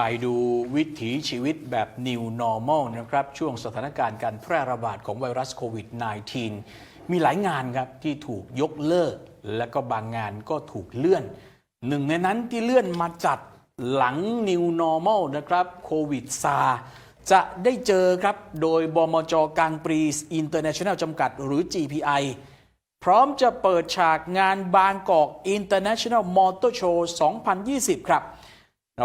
ไปดูวิถีชีวิตแบบ New Normal นะครับ ช่วงสถานการณ์การแพร่ระบาดของไวรัสโควิด -19 มีหลายงานครับ ที่ถูกยกเลิก และก็บางงานก็ถูกเลื่อน หนึ่งในนั้นที่เลื่อนมาจัดหลัง New Normal นะครับโควิดซาจะได้เจอครับ โดยบมจกางปรี International จำกัดหรือ GPI พร้อมจะเปิดฉากงานบางกอก International Motor Show 2020 ครับ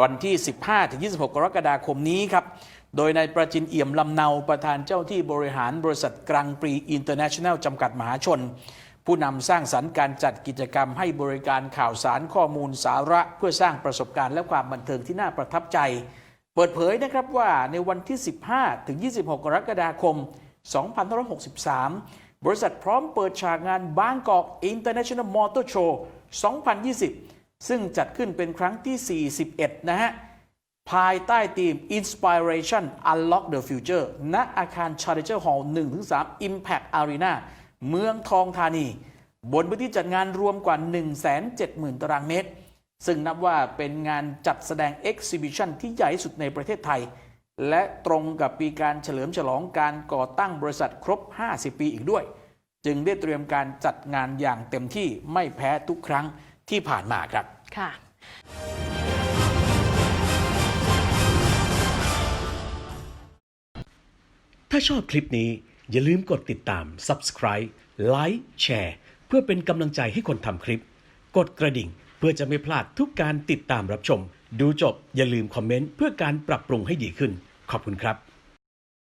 วันที่ 15-26 กรกฎาคมนี้ครับ โดยนายประจินเอี่ยมลำเนาประธานเจ้าที่บริหารบริษัทกลางปรีอินเตอร์เนชั่นแนลจำกัดมหาชน ผู้นำสร้างสรรค์การจัดกิจกรรมให้บริการข่าวสารข้อมูลสาระ เพื่อสร้างประสบการณ์และความบันเทิงที่น่าประทับใจ เปิดเผยนะครับว่าในวันที่ 15-26 กรกฎาคม 2563 บริษัทพร้อมเปิดฉากงานบางกอก International Motor Show 2020 ซึ่งจัดขึ้นเป็นครั้งที่ 41 นะฮะ ภายใต้ทีม Inspiration Unlock the Future ณอาคาร Challenger Hall 1-3 Impact Arena เมืองทองธานี บนพื้นที่จัดงานรวมกว่า 170,000 ตารางเมตร ซึ่งนับว่าเป็นงานจัดแสดง Exhibition ที่ใหญ่สุดในประเทศไทย และตรงกับปีการเฉลิมฉลองการก่อตั้งบริษัทครบ 50 ปีอีกด้วย จึงได้เตรียมการจัดงานอย่างเต็มที่ไม่แพ้ทุกครั้ง ที่ผ่านมาครับค่ะถ้าชอบคลิปนี้อย่าลืมกดติดตาม subscribe like แชร์เพื่อเป็นกำลังใจให้คนทำคลิป กดกระดิ่งเพื่อจะไม่พลาดทุกการติดตามรับชม ดูจบอย่าลืมคอมเมนต์เพื่อการปรับปรุงให้ดีขึ้น ขอบคุณครับ